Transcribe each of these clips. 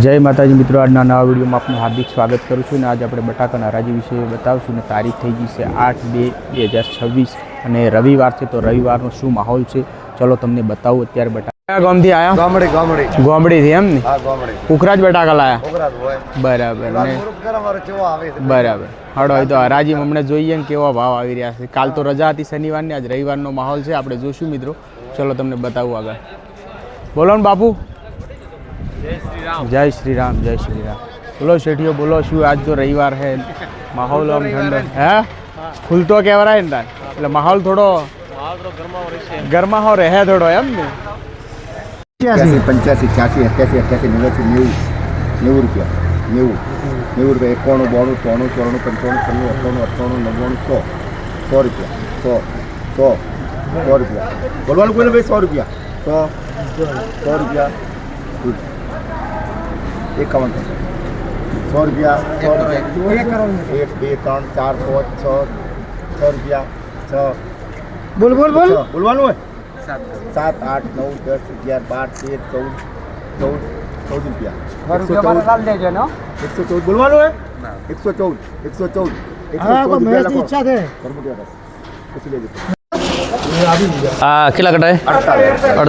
જય માતાજી મિત્રો આજના નવા વિડીયોમાં આપનું હાર્દિક સ્વાગત કરું છું અને આજે આપણે બટાકાના રાજ્ય વિશે બતાવશું ને તારીખ થઈ ગઈ છે આઠ બે બે હજાર છવ્વીસ અને રવિવાર છે તો રવિવારનો શું માહોલ છે ચલો તમને બતાવું અત્યારે બટાકા ગામથી આયા ગામડી ગામડી ગામડીથી એમ ને ઉખરાજ બટાકા લાયા બરાબર ને બરાબર હડો તો હરાજી હમણાં જોઈએ ને કેવા ભાવ આવી રહ્યા છે કાલ તો રજા હતી શનિવારની આજ રવિવારનો માહોલ છે આપણે જોશું મિત્રો ચલો તમને બતાવું આગળ બોલો ને બાપુ जय श्री राम जय श्री राम बोलो शेठियो बोलो शू आज जो रविवार है माहौल तो हम ठंड है फूल हाँ। तो कह रहा इंदा माहौल थोड़ो गर्मा हो रहे थोड़ो हम पचासी पंचासी छियासी अठासी अठासी नव्वे से रुपया नेव रुपया एकवाण बोण चौण चौराणु पंचाणु छाणु अठाणु अठाणु नव्वाणु सौ सौ रुपया सौ सौ सौ रुपया बोलवा सौ रुपया सौ सौ रुपया एकवन सौ सौ सौ रुपया एक दी तर चार पाँच छ सौ रुपया छ बोल बोल बोल बोल बोलो सात आठ नौ दस ग्यारह बारह तेरह चौदह चौदह चौदह रुपया एक सौ चौदह चौदह एक सौ चौदह हाँ,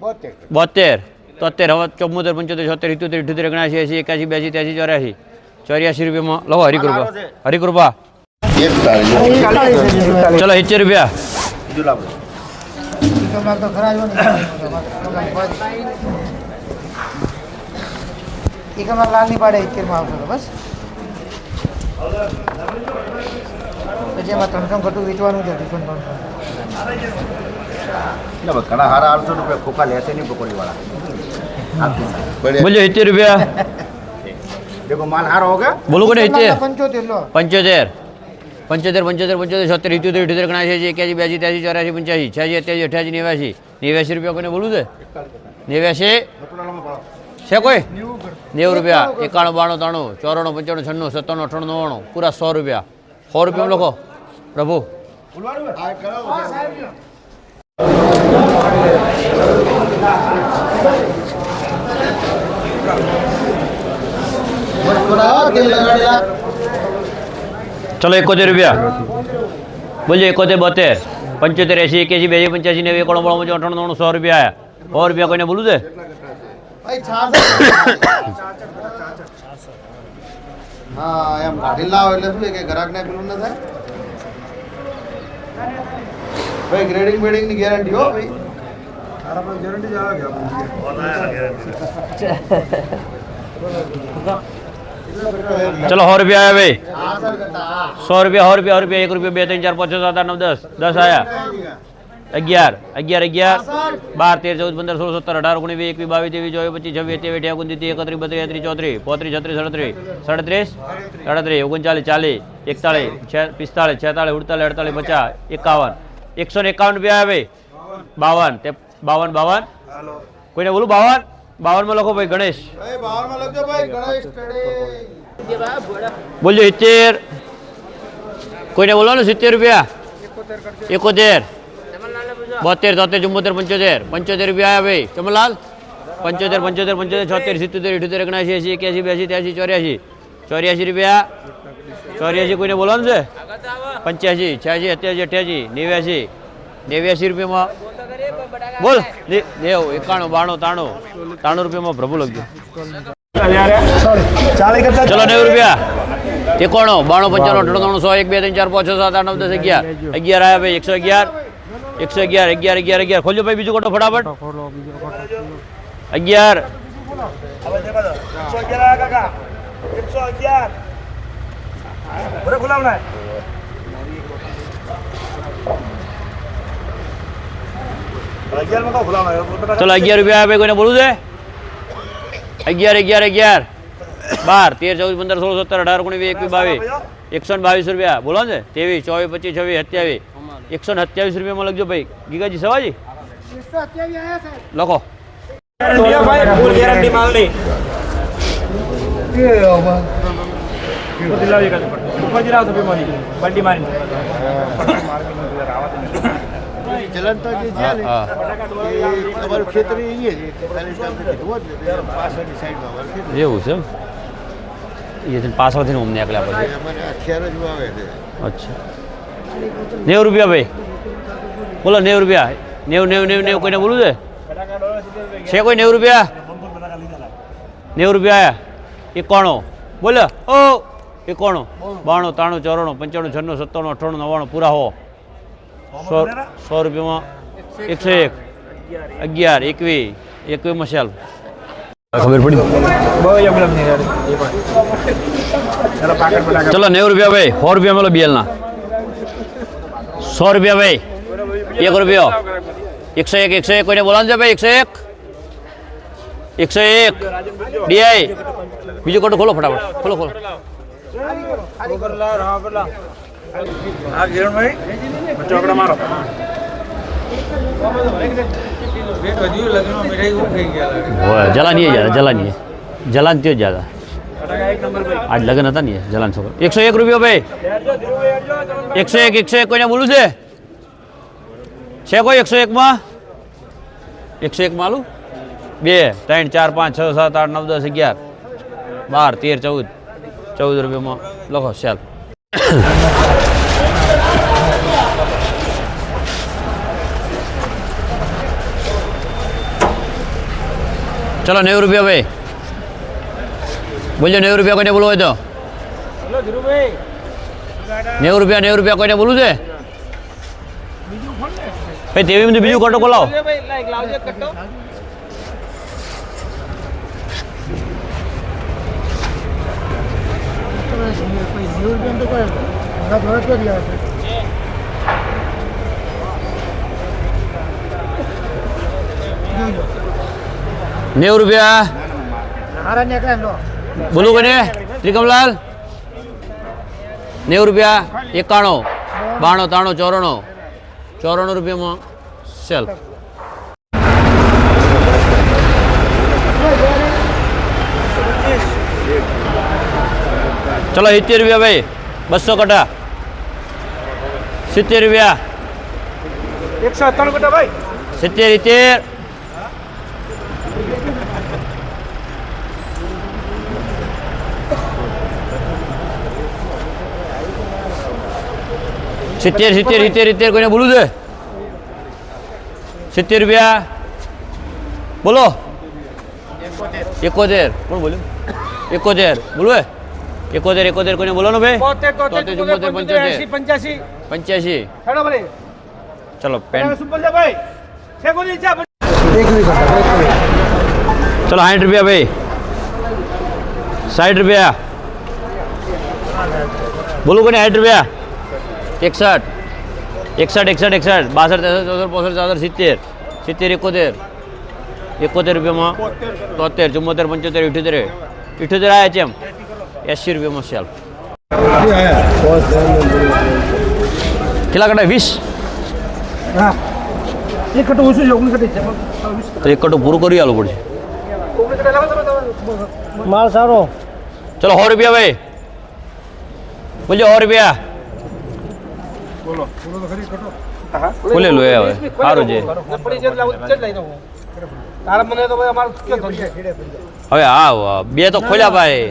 બોતેર તોતેર હવે ચૌમોતેર પંચોતેર છોતેર ઇત્યોતેર ઇઠોતેર ઓગણસી એસી એકાસી બ્યાસી ત્યાસી ચોર્યાસી ચોર્યાસી રૂપિયામાં લવો હરિકૃપા હરિકૃપા ચલો સિત્તેર રૂપિયા એક અમારે લાલની પાડે ઇત્તેરમાં આવશે બસ પછી એમાં ત્રણસો ઘટું વેચવાનું છે ત્રણસો એટલે ઘણા સારા અડસો રૂપિયા ખોખા લેશે નહીં પકોડીવાળા બોલો પંચોતેર પંચોતેર પંચોતેર પંચોતેર છોતેર ઇઠ્યોતેર ઇઠ્યોતેર છે એક્યાસી બ્યાસી ત્યાસી ચોરાસી પંચ્યાસી છ્યાસી અત્યાસી અઠ્યાસી નેવ્યાસી નેવ્યાસી રૂપિયા કોને બોલું છે નેવ્યાસી છે કોઈ નેવું રૂપિયા એકાણું બાણું ત્રણું ચોરાણું પંચાણું છન્નું સત્તાણું અઠાણું નવ્વાણું પૂરા સો રૂપિયા સો રૂપિયા લખો પ્રભુ ચલો એકોતેર રૂપિયા બોલજો એકોતેર બોતેર પંચોતેર એસી એક્યાસી બે પંચ્યાસી નેવી એકોણું અઠાણું ત્રણ સો રૂપિયા આવ્યા સો રૂપિયા કોઈને બોલું છે હા એમ કાઢી લાવો એટલે શું કે ગ્રાહકને પેલું ન થાય भाई ग्रेडिंग वेडिंग नहीं गारंटी हो भाई सारा पर गारंटी जा गया बहुत आया गारंटी चलो और भी आया भाई हाँ, सौ रुपया और भी और भी एक रुपया बे चार पाँच सात आठ नौ दस दस आया अग्यार अग्यार अग्यार हाँ, बार तेरह चौदह पंद्रह सोलह सत्तर अठारह उन्नीस बीस एक भी बावी चौबीस पच्चीस छब्बीस तेवी अठिया उन्नीस तीस एकत्र बत्री तीस चौतरी पौतरी छत्तीस सड़तीस सड़तीस सड़तीस ओगन चालीस चालीस एकतालीस छ पिस्तालीस छतालीस अड़तालीस अड़तालीस पचास इक्यावन એકસો ને એકાવન રૂપિયા આવે બાવન તે બાવન બાવન કોઈને બોલું બાવન બાવનમાં લખો ભાઈ ગણેશ બોલજો સિત્તેર કોઈને બોલવાનું સિત્તેર રૂપિયા એકોતેર બોતેર તોતેર ચુંબોતેર પંચોતેર પંચોતેર રૂપિયા આવે ચમલાલ પંચોતેર પંચોતેર પંચોતેર છોતેર સિત્તોતેર અઠ્યોતેર ઓગણસી એસી એક્યાસી બ્યાસી ત્યાસી ચોર્યાસી ચોર્યાસી રૂપિયા ચોર્યાસી કોઈને બોલવાનું છે પંચ્યાસી છ્યાસી અઠ્યાસી અઠ્યાસી નેવ્યાસી નેવ્યાસી રૂપિયામાં બોલ દેવ એકાણું બાણું તાણું તાણું રૂપિયામાં પ્રભુ લખજો ચલો નેવું રૂપિયા એકોણો બાણું પંચાણું અઠાણું સો એક બે ત્રણ ચાર પાંચ છ સાત આઠ નવ દસ અગિયાર અગિયાર આવ્યા ભાઈ એકસો અગિયાર એકસો અગિયાર અગિયાર અગિયાર અગિયાર ખોલજો ભાઈ બીજું કોટો ફટાફટ અગિયાર અગિયાર ચલો અગિયાર રૂપિયા આપે કોઈને બોલવું છે અગિયાર અગિયાર અગિયાર બાર તેર ચૌદ પંદર સોળ સત્તર અઢાર ઓગણીસ એકવીસ બાવીસ એકસો ને બાવીસ રૂપિયા બોલો ને તેવી ચોવીસ પચીસ છવ્વીસ સત્યાવીસ એકસો ને સત્યાવીસ રૂપિયામાં લખજો ભાઈ ગીગાજી સવાજી લખો બંડી મારી વેલણતા જે છે ને એ ખેતર એ જ એવું છે એ છે પાછળથી અમને આકલ્યા પછી અચ્છા નેવું રૂપિયા ભાઈ બોલો નેવું રૂપિયા નેવું નેવું નેવું નેવું કોઈને બોલું છે છે કોઈ નેવું રૂપિયા નેવું રૂપિયા આયા એકાણું બોલો ઓ એકાણું બાણું ત્રાણું ચોરાણું પંચાણું છન્નું સત્તાણું અઠાણું નવ્વાણું પૂરા હો सौ सौ एक सौ एक अग्यार एक एक मशाल चलो नौ रुपया भाई सौ रुपया मतलब बेलना सौ रुपया भाई एक रुपया एक सौ एक एक सौ एक कोई बोला जाए भाई एक सौ एक एक सौ एक डी आई बीजू खोलो फटाफट खोलो खोलो जला नहीं है ज्यादा जला नहीं है जला नहीं ज्यादा आज लगन था नहीं है जलान सौ एक सौ एक रुपये भाई एक सौ एक एक सौ एक कोई बोलू से छे कोई एक सौ एक माँ एक सौ एक मालू बे तीन चार पाँच छः सात आठ नौ दस अग्यार बार तेर चौदह चौदह रुपये माँ लखो चल चलो नेव रुपया भाई बोलो नेव रुपया कोई बोलवा तो नेव रुपया नेव रुपया कोई बोलू से भाई देवी मुझे बीजू कटो बोलाओ Thank you. नौ रुपया ब्लू बने त्रिकमलाल नेव रुपया एकाणु बाणु ताणु चौराणु चौराणु रुपये में सेल चलो सित्तेर रुपया भाई बसो कटा सित्तेर रुपया सित्तेर इतेर सितर सितर सितर सितर कोई ना बोलो दे सितर रुपया बोलो एक को कौन बोलो एक को बोलो दे एक को एक को कोई ना बोलो ना भाई चौथे चौथे पंचाशी पंचाशी पंचाशी चलो भाई चलो पेन चलो हंड्रेड रुपया भाई साठ रुपया बोलो कोई हंड्रेड रुपया एकसठ एकसठ एकसठ एकसठ बासठ तिरसठ चौसठ पौसठ चौसठ सित्तेर सित्तेर इकोतेर इकोतेर रुपये माँ तोहत्तर चुम्बहत्तर पंचहत्तर इठोतेर इठोतेर आया चम अस्सी रुपये माँ शल किला कटा विश एक कटो उसे योग्य कटे चम एक कटो पूरा करिए आलू पड़े माल सारो चलो हो रुपया भाई बोलिए हो रुपया બોલો બોલો હવે સારું છે હવે હા બે તો ખોલ્યા ભાઈ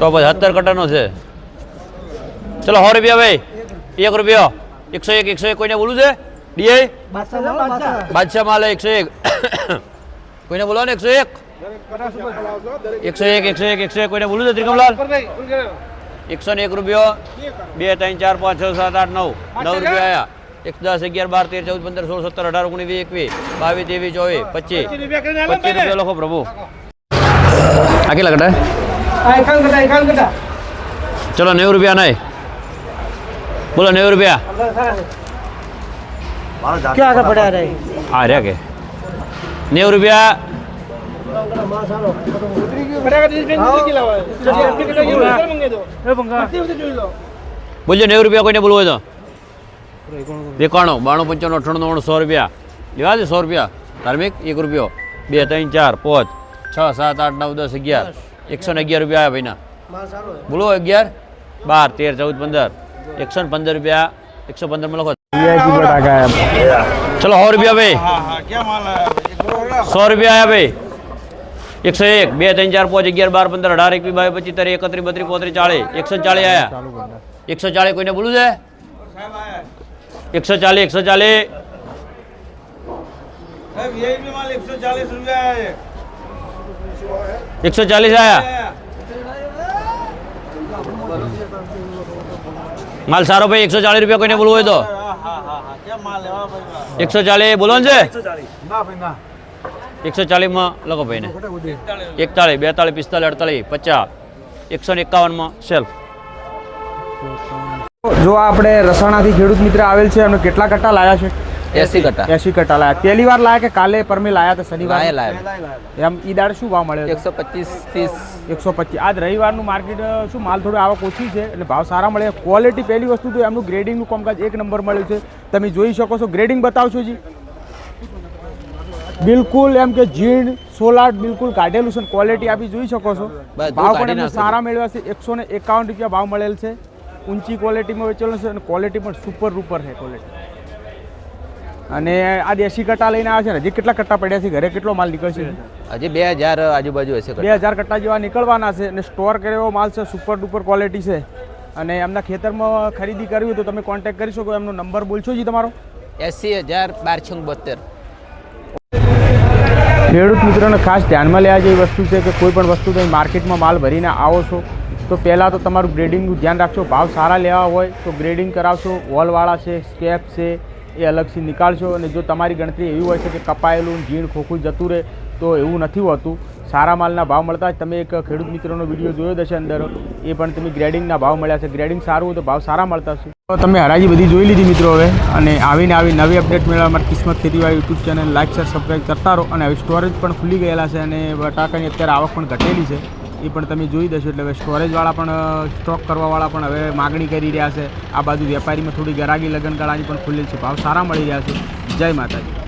તો પછી સત્તર કટાનો છે ચલો સો રૂપિયા ભાઈ એક રૂપિયો એકસો એક એકસો એક કોઈને બોલું છે ડીઆઈ બાદશાહ માલે એકસો એક કોઈને બોલો ને એકસો એક એકસો એક એકસો એક એકસો એક કોઈને બોલું છે ત્રિકમલાલ एक सौ एक रुपये बे तीन चार पाँच छः सात आठ नौ नौ रुपये आया एक दस अगर बार तेर चौदह पंद्रह सोलह सत्तर अठारह उन्नीस एक बावी तेवी चौबीस पच्चीस पच्चीस रुपये लखो प्रभु आगे लग रहा है चलो नौ रुपया नहीं बोलो नौ रुपया क्या पड़ा रहे आ रहा के नौ रुपया बोलो नेव रुपया कोई बोलो तो देखाणो बाणु पंचाणु अठाणु नौ सौ रुपया लिवा सौ रुपया धार्मिक एक रुपये बे तीन चार पांच छः सात आठ नौ दस अगियार एक सौ अगियार रुपया आया भाई बोलो अगियार बार तेर चौदह पंदर एक सौ पंदर रुपया एक सौ पंदर में लखो चलो सौ रुपया भाई सौ रुपया आया भाई એકસો એક બે ત્રણ ચાર પાંચ અગિયાર બાર પંદર અઢાર એક બાવીસ પચીસ તરી એકત્રીસ બત્રીસ પોત્રીસ ચાલીસ એકસો ચાલીસ આયા એકસો ચાલીસ કોઈને બોલું છે એકસો ચાલીસ એકસો ચાલીસ એકસો ચાલીસ આયા માલ સારો ભાઈ એકસો ચાલીસ રૂપિયા કોઈને બોલવું હોય તો એકસો ચાલીસ બોલો ને છે એકસો ચાલીસમાં લખો ભાઈને એકતાળીસ બેતાળીસ પિસ્તાળીસ અડતાળીસ પચાસ એકસો ને એકાવનમાં સેલ્ફ જો આપણે રસાણાથી ખેડૂત મિત્ર આવેલ છે એમને કેટલા કટ્ટા લાયા છે એસી કટ્ટા એસી કટ્ટા લાયા પહેલી વાર લાયા કે કાલે પરમે લાયા હતા શનિવારે લાયા એમ ઈ દાડ શું ભાવ મળે એકસો પચીસ ત્રીસ એકસો પચીસ આજ રવિવારનું માર્કેટ શું માલ થોડું આવક ઓછી છે એટલે ભાવ સારા મળે ક્વોલિટી પહેલી વસ્તુ તો એમનું ગ્રેડિંગનું કામકાજ એક નંબર મળ્યું છે તમે જોઈ શકો છો ગ્રેડિંગ બતાવશો જી બિલકુલ એમ કે જીણ સોલાર બિલકુલ કાઢેલું છે ક્વોલિટી આપી જોઈ શકો છો ભાવ પણ એમને સારા મેળવ્યા છે એકસો ને એકાવન રૂપિયા ભાવ મળેલ છે ઊંચી ક્વોલિટીમાં વેચેલો છે અને ક્વોલિટી પણ સુપર રૂપર છે ક્વોલિટી અને આ દેશી કટ્ટા લઈને આવે છે હજી કેટલા કટ્ટા પડ્યા છે ઘરે કેટલો માલ નીકળશે હજી બે હજાર આજુબાજુ હશે બે હજાર કટ્ટા જેવા નીકળવાના છે અને સ્ટોર કરેલો માલ છે સુપર ડુપર ક્વોલિટી છે અને એમના ખેતરમાં ખરીદી કરવી હોય તો તમે કોન્ટેક્ટ કરી શકો એમનો નંબર બોલશો જી તમારો એસી હજાર બાર બારસો બોતેર ખેડૂત મિત્રોને ખાસ ધ્યાનમાં લેવા જેવી વસ્તુ છે કે કોઈ પણ વસ્તુ તમે માર્કેટમાં માલ ભરીને આવો છો તો પહેલાં તો તમારું ગ્રેડિંગનું ધ્યાન રાખશો ભાવ સારા લેવા હોય તો ગ્રેડિંગ કરાવશો વોલવાળા છે સ્કેપ છે એ અલગથી નીકાળશો અને જો તમારી ગણતરી એવી હોય છે કે કપાયેલું ઝીણ ખોખું જતું રહે તો એવું નથી હોતું સારા માલના ભાવ મળતા જ તમે એક ખેડૂત મિત્રોનો વિડીયો જોયો જ હશે અંદર એ પણ તમે ગ્રેડિંગના ભાવ મળ્યા છે ગ્રેડિંગ સારું તો ભાવ સારા મળતા છે તો તમે હરાજી બધી જોઈ લીધી મિત્રો હવે અને આવીને આવી નવી અપડેટ મેળવવા માટે કિસ્મત ખેતીવાળી YouTube channel like share subscribe કરતા રહો અને હવે સ્ટોરેજ પણ ખુલી ગયેલા છે અને બટાકાની અત્યારે આવક પણ ઘટેલી છે એ પણ તમે જોઈ દેશો એટલે હવે સ્ટોરેજવાળા પણ સ્ટોક કરવાવાળા પણ હવે માગણી કરી રહ્યા છે આ બાજુ વેપારીમાં થોડી ગરાગી લગ્નગાળાની પણ ખુલ્લી છે ભાવ સારા મળી રહ્યા છે જય માતાજી